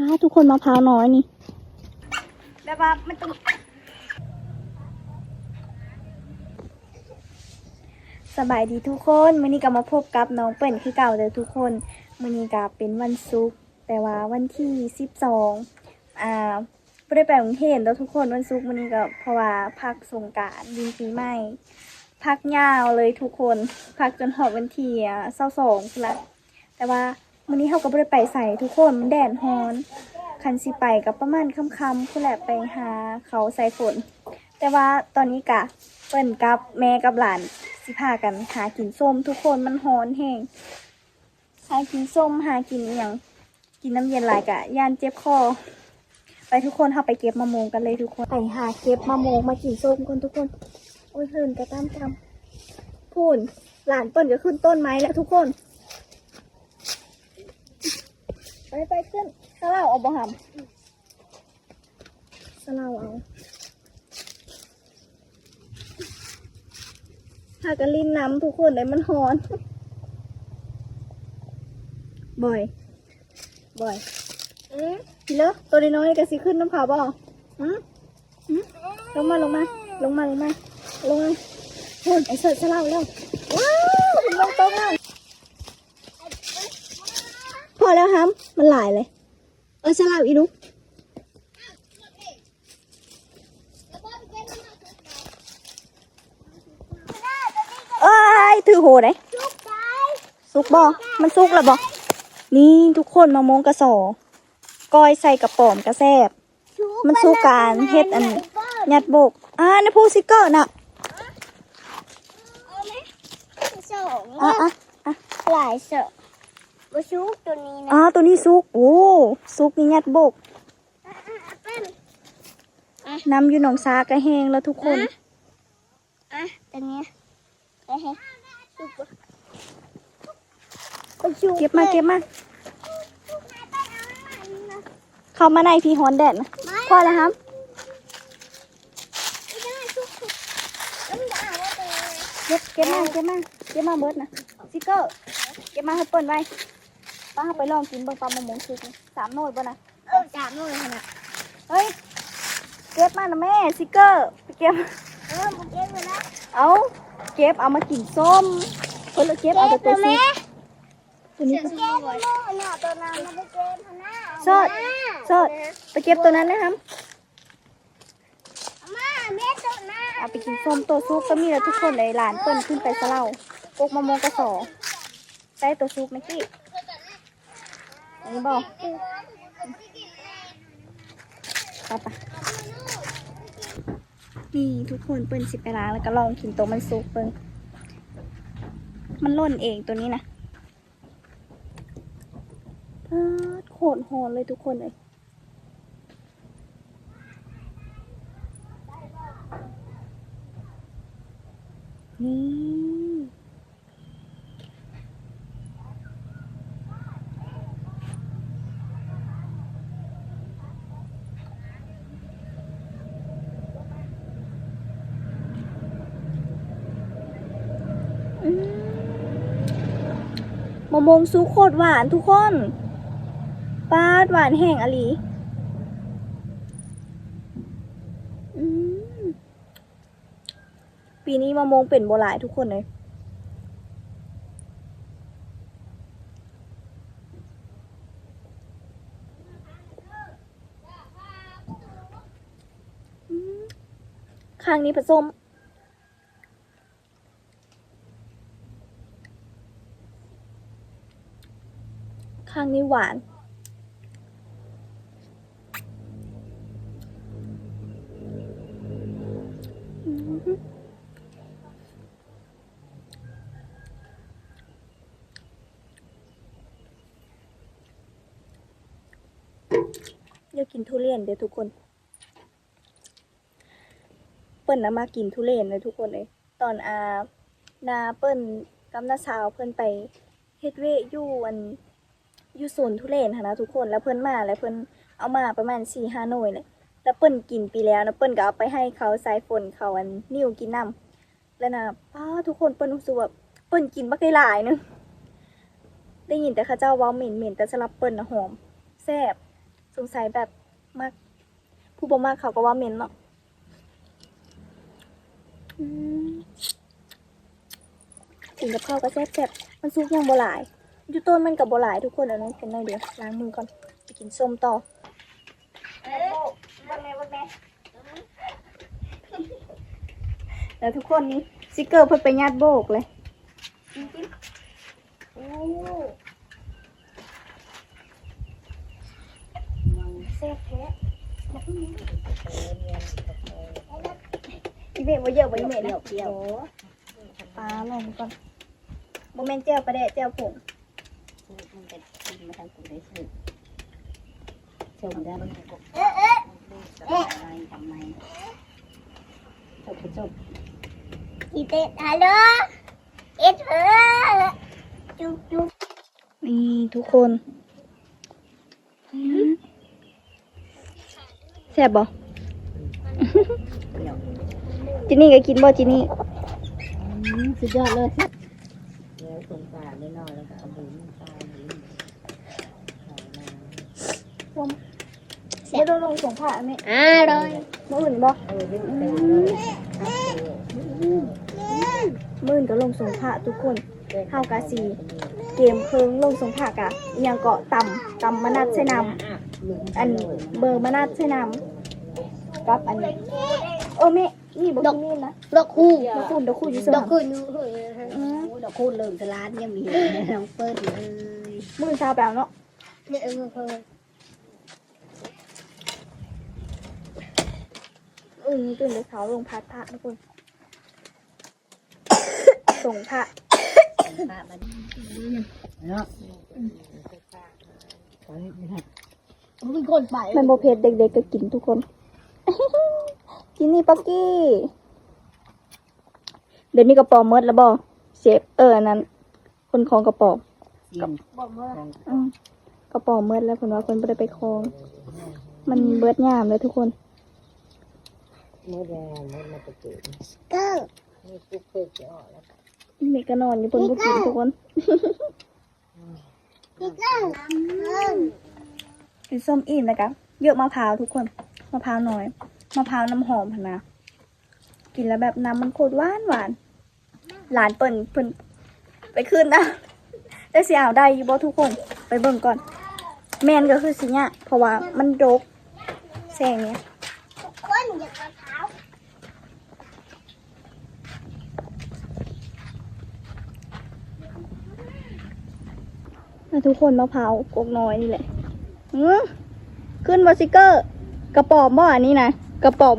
อ่าทุกคนมะพร้าวน้อยนี่แบบว่ามันต้องสบายดีทุกคนมื้อนี้ก็มาพบกับน้องเปิ่นคือเก่าเด้อทุกคนมื้อนี้ก็เป็นวันศุกร์แต่ว่าวันที่12อ่าบ่ได้ไปโรงเรียนแล้วทุกคนวันศุกร์มื้อนี้ก็เพราะว่าพักสงกรานต์ยิงปีใหม่พักยาวเลยทุกคนพักจนหอดวันที่อ่า22พุ่นละแต่ว่า มื้อนี้เฮาก็บ่ได้ไปใส่ทุกคนมันแดดร้อน คันสิไปกับประมาณค่ำๆพุ่นแหละไปหาเขาใส่ฝน แต่ว่าตอนนี้กะเปิ้นกับแม่กับหลานสิพากันหากินส้มทุกคนมันฮ้อนแห้งหากินส้มหากินอหย่างกินน้ำเย็นหลายกะย่านเจ็บคอไปทุกคนเข้าไปเก็บมะม่วงกันเลยทุกคนไปหาเก็บมะม่วงมากินส้มกันทุกคนโอ้ยเฮินกระตามจำพูนหลานเปิ้นก็ขึ้นต้นไม้แล้วทุกคน ไปไปขึ้นสลาเอาบ่หำสลาวเอาพากันลินน้ำทุกคนเลยมันหอน บ่อย บ่อยอืมพี่เลิกตัวน้อยๆก็สิขึ้นน้ำผาบ่อืมอืมลงมาลงมา ลงมาลงมาลงมาโหนไอ้เสิร์ชสลาเร็วว้าวลงโต๊ะแล้ว อแล้วฮัมมันหลายเลย เออสลาอีนุกเอ้ยถือโหได้สุกบอมันสุกแล้วบอนี่ทุกคนมามงกระสอก้อยใส่กระป๋อมกระแซบ มันสู้การเฮ็ดอันยัดโบก อ่าในพูซิเกอร์น่ะสองอะอะอะหลายเสอะ บชูตัวนี้นะอ่าตัวนี้ซุก โอ้ซุกนี่ยัดบกน้ำอยู่หนองซากระแหงแล้วทุกคนอะตัวนี้เอ้ยเก็บมาเก็บมา เข้ามาในพี่ฮอนแดดนะพอแล้วครับเก็บเก็บมาเก็บมาเก็บมาเบิร์ดนะซิกเกอร์เก็บมาให้เปิ้นไว้ ป้าไปลองกินเบิ่งปลาหมะมงสุกนี่สามหน่วยบ่นะเออจามเลยขนาดเฮ้ยเก็บมานะแม่ซิกเกอร์ไปเก็บเออมึงเก็บไปแล้วเอาเก็บเอามากินส้มเพิ่นเลยเก็บเอาแต่ตัวซุกตัวนี้ก็เก็บไปแล้วเนี่ยตัวนั้นมันไปเก็บพน้าสดสดไปเก็บตัวนั้นนะครับมาแม่ตัวนั้นเอาไปกินส้มตัวซุกก็มีแล้วทุกคนเลยหลานเปิ้นขึ้นไปซะเล่าปกมะม่วงกระสอได้ตัวซุกไหมกี้ อันนี้บอกไปปะนี่ทุกคนเปิ้นสิไปล้างแล้วก็ลองกินตัวมันซุกเปิ้งมันล่นเองตัวนี้นะโคตรหอนเลยทุกคนเลยนี่อืม มะมงซุกโคตรหวานทุกคนปาดหวานแห้งอลีปีนี้มะมงเป็นโบหลายทุกคนเลยอืมข้างนี้ผสม ข้างนี้หวานอืมอยากกินทุเรียนเดี๋ยวทุกคน เปิ้ลนะมากินทุเรียนเลยทุกคนเลย ตอนอานาเปิ้ลกับนาสาวเพิ่นไปเฮ็ดเวะอยู่อัน อยู่สวนทุเรนค่ะนะทุกคนแล้วเพิ่นมาแล้วเพิ่นเอามาประมาณสี่ห้าหน่วยเลยแล้วเปิ้ลกินปีแล้วนะเปิ้ลก็เอาไปให้เขาสายฝนเขาอันนิ้วกินน้ำแล้วนะป้าทุกคนเปิ้ลรู้สึกว่าเปิ้ลกินบักได้หลายนึงได้ยินแต่ข้าเจ้าว้าเหม็นเหม็นแต่สำหรับเปิ้ลนะหอมแซ่บสงสัยแบบมาก ผู้บ่มากเขาก็ว่าเหม็นเนาะอืมกินกับข้าวก็แซ่บๆมันซุกยังบ่หลาย อยู่ต้นมันกับบ่หลายทุกคนเอันนี้กันหน่อยเดียวล้างมือก่อนไปกินส้มต่อเออวันไหนวันไหนแล้วทุกคนนี้สติกเกอร์เพิ่นไปญาติโบกเลยโอ้แซ่บแท้อีเมะบ่เยอะบ่อีเมะนะเดียวปลาลองก่อนบ่แม่นแจ่วปลาแดะแจ่วผง มันจะกินมาทางกูได้สุดชมได้มันก็เอ๊ะเอ๊ะไรทำไมจบจบอีเตะฮัลโหลเอ็ดเออจุ๊บจุ๊บนี่ทุกคนแซ่บบ่เดี๋ยวจินนี่ก็กินบ่จินนี่สุดยอดเลยแล้วสงสารน้อยแล้วก็เอาบุญตายบุญ บ่โดนลงสงผ่าแม่อร่อยมื้ออื่นบ่เออวิ่งเต็มเลยมื้ออื่นก็ลงสงผ่าทุกคนเฮากะสิเกมเพิงลงสงผ่ากะอิหยังเกาะต่ำต่ำมะนัดใส่น้ำอันเบอร์มะนัดใส่น้ำกับอันนี้เออแม่นี่บ่กินนี่นะดอกคู่ดอกคูณดอกคูณอยู่ดซื่อกอคู่นู้อืมดอกคูณเริ่มสลาดยังมีน้องเปิ้ลเลยมื้อเช้าแปลเนาะเนี่ยเออเอ ออือตื่นแต่เช้าลงพัดพระทุกคน ส่งพระพระมันเนาะตอนนี้นะผมเป็นคนไปมันโบเพชเด็กๆก็กินทุกคน กินนี่ปักกี้ เดี๋ยวนี้กระป๋อมเมดแล้วบอเชฟเอออันนั้น คนคลองกระป๋อมซีนบอกว่าอืมกระป๋อมเมดแล้วคนว่าคนไม่ได้ไปคลอง มันเบิดยามเลยทุกคน มดแดงมดมาตะกียบเก้านี่ปุ๊บเปิดจะออกแล้วเมกก็นอนอยู่บนบุกินทุกคนอีกเก้ากินส้มอิ่มนะครับเยอะมะพร้าวทุกคนมะพร้าวน้อยมะพร้าวน้ำหอมพนะกินแล้วแบบน้ำมันโคตรหวานหวานหลานเปิ่นเปิ่นไปขึ้นนะได้สียเอาได้ยูบ่ทุกคนไปเบิ่งก่อน แมนก็คือสิเนี่ยเพราะว่ามันดกแสงเนี่ย คนอยากกระเท้า นะทุกคนมะพร้าวกกน้อยนี่แหละอือขึ้นบอสิเกอร์ กระป๋อมบ่อันนี้นะกระป๋อม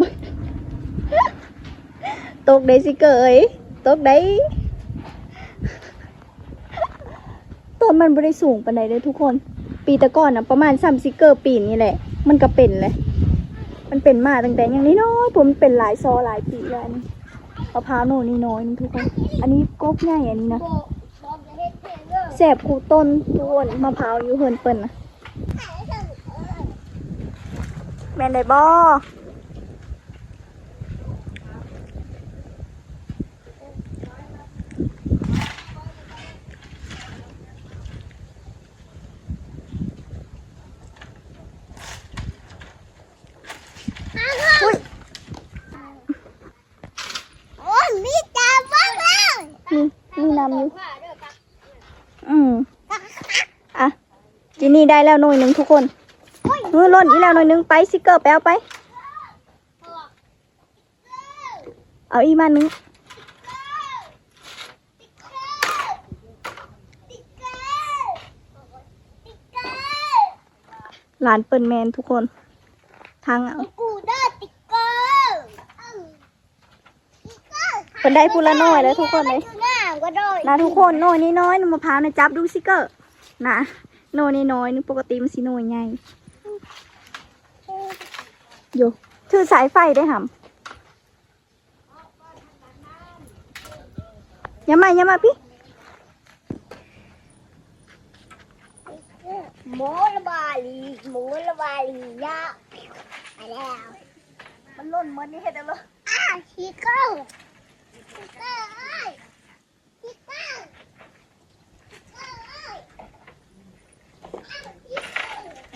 ตกได้สิเกอร์เอ้ยตกได้ต้นมันบริสูงปานใดเลยทุกคน ปีตะก่อนนะประมาณซัมซิเกอร์ปีนี่แหละ มันก็เป็นเลย มันเป็นมาตั้งแต่ยังน้อยๆผมเป็นหลายซอหลายปีแล้วนี่มะพร้าวโน่นนี่น้อยนี่ทุกคน อันนี้กกใหญ่อันนี้นะ แสบคูต้นทุกคนมะพร้าวอยู่เฮินเปิ่นนะแมนได้บอโอ้ยมีตาบ้างแล้วนี่นี่น้ำอยู่อืมอะจี นี่ได้แล้วหน่อยหนึ่งทุกคนเออล่นอีกแล้วหน่อยหนึ่งไปสติกเกอร์ไปเอาไป เอาอีกมาหนึ่งหลานเปิ่นแมนทุกคน ทางเอากูได้ติ๊กเกอร์เปิ่นได้พูละน้อยแล้วทุกคนเลยหน้าก็ได้นะทุกคนโน่นนี่น้อยนมะพร้าวนะจับดูสิเกอร์นะ โน่นน้อยนึงปกติมันสิโน่นใหญ่โยถือสายไฟได้หำอย่ามาอย่ามาพี่หมูระบาลีหมูระบาลียะไปแล้วมันล่นมันนี่เห็นแล้วอ้าชิคเก้าชิคเก้า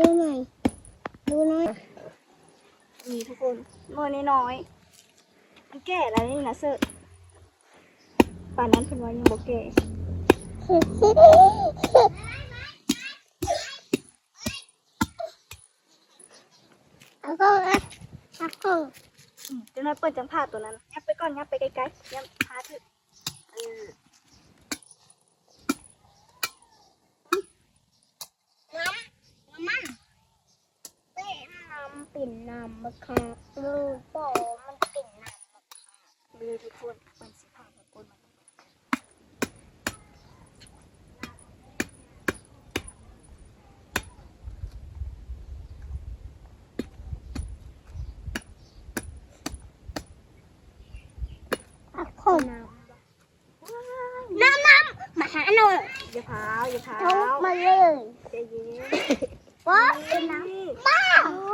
ดูหน่อยดูหน่อยนี่ทุกคนหน่วยน้อยๆมันแก่แล้วนี่นะเสิร์ชป่านนั้นเพิ่นว่ายังบ่แก่เอาก็เอาก็อืมเดี๋ยวน้อยเปิดจังผ้าตัวนั้นยับไปก่อนยับไปไกลๆยับพาถึกเออน้ำน้ำมันเต้น้ำปิ่นน้ำมะขามลูกโป่มันปิ่นน้ำมะขามมือทุกคนมันสิผ่านกับคนมันเอาคนน้ำน้ำน้ำมาหาหน่อยอย่าพาวอย่าพาทุกวมาเลยใจเย็นว่าเป็นน้ำบ้า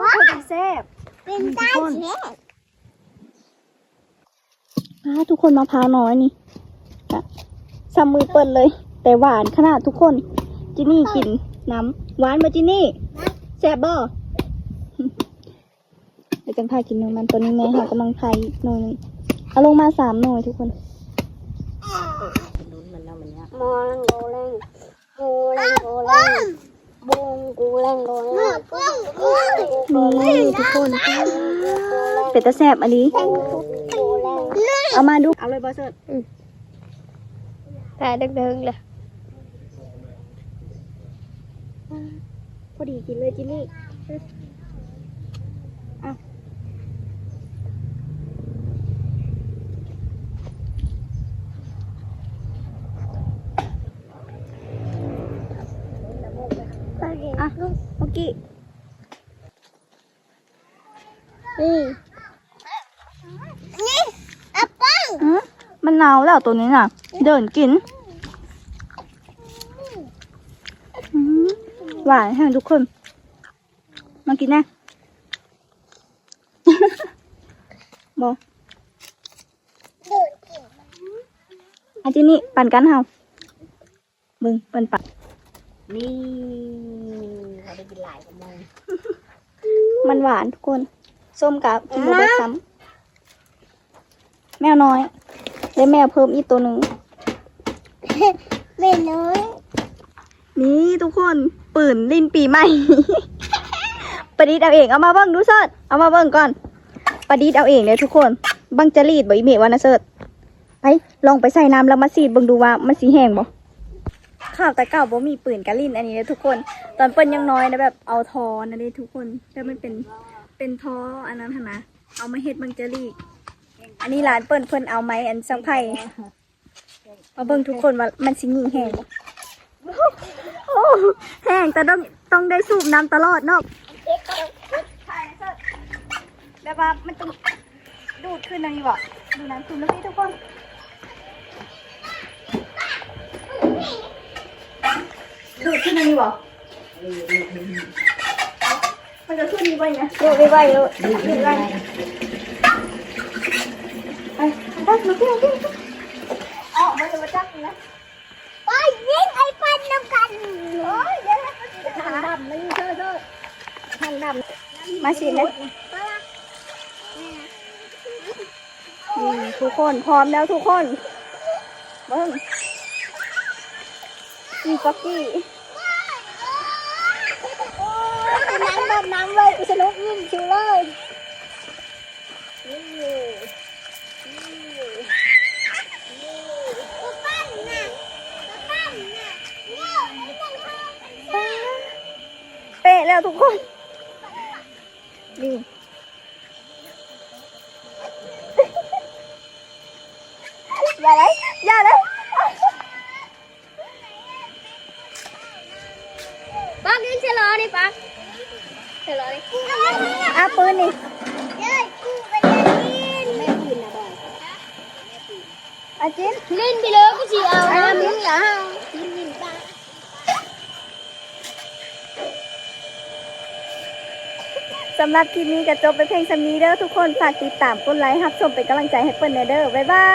ว่าโคตรแซ่บ เป็นได้แค่พาทุกคนมะพร้าวน้อยนี่จ้ะซ้ำมือเปิดเลย แต่หวานขนาดทุกคนจินี่กินน้ำหวานมาจินี่แซ่บบ่เดี๋ยวจังพากินนมมันตัวนี้แม่ค่ะกำลังไทยหน่อยนึงเอาลงมาสามหน่อยทุกคนเป็นลุ้นมันเนามันเนี้ยมองโกแรงโกแรงโกแรงบุงกูแรงโกแรงกูแรงโก แรงนี่ทุกคนเป็ดตะแซ่บอันนี้โกแรงเอามาดู เอาเลยบอสเซิร์ตแต่ดึกๆเลยพอดีกินเลยจินี่อะอะโอเค นี่นี่แอปเปิ้ล อืมมั นหนาวแล้วตัวนี้น่ะ เดินกินหวานแห้งทุกคน มากินนะบอเดินกินอาจินี่ปั่นกันเฮามึงปั่นปั่นนี่เราได้กินหลายกันเลยมันหวานทุกคน ส้มกับกินหมดซ้ำแมวน้อย ได้แมวเพิ่มอีกตัวหนึ่งไม่น้อยนี่ทุกคนปืนลิ้นปีใหม่ ประดิษฐ์เอาเองเอามาเบิ้งดูเสิร์ตเอามาเบิ้งก่อน ประดิษฐ์เอาเองเลยทุกคนบังจะรีดบ่อีเมวานะเสิร์ตไปลองไปใส่น้ำแล้วมาสีดเบิ่งดูว่ามันสีแห้งบ่ข้าวแต่เก่าบ่มีปืนกะลินอันนี้เลยทุกคน ตอนเปิ้นยังน้อยนะแบบเอาทอนะเด้ทุกคนแต่มันเป็นเป็นทออันนั้นหั่นนะเอามาเฮ็ดบังจะรีด อันนี้ร้านเปิ้นเพิ่นเอาไม้อันสังไผ่มาเบิ่งทุกคนว่ามันสิยิงแห้งโอ้แห้งแต่ต้องต้องได้สูบน้ำตลอดเนาะแบบว่ามันต้องดูดขึ้นอย่างนี้บ่ดูน้ำขึ้นแล้วพี่ทุกคนดูดขึ้นอย่างนี้บ่มันจะขึ้นนี้บ่เนี่ยดูดไปไปดูดดูดไป ไปไปไปมาขึ้นมาขึ้นอ๋อมันจะมาจับนี่นะไปยิงไอ้ฟันน้ำกันโอ้ยเดี๋ยวทางดำนี่เจ้าเจ้าทางดำมาสิเลยนี่ทุกคนพร้อมแล้วทุกคนเบิ้งนี่ก๊อกกี้น้ำแบบน้ำเลยกูสนุกยิ่งชิวเลยกูปั้นน่ะกูปั้นน่ะเนี่ยไม่ต้องทำ เป๊ะ แล้วทุกคนนี่อย่าเลยอย่าเลยปักยิงเชลอนี่ปักเดี๋ยวรอเลยอ้าปืนนี่เดี๋ยวกูไปเล่นแม่ปืนนะบอยอาจินเล่นไปเลยกูจีเอาน้ำมึงอย่าห้าว ปืนนินตา สำหรับคลิปนี้ก็จบไปเพลงสำนีเด้อทุกคนฝากติดตามกดไลค์รับชมเป็นกำลังใจให้เปิ้ลแนเด้อบ๊ายบาย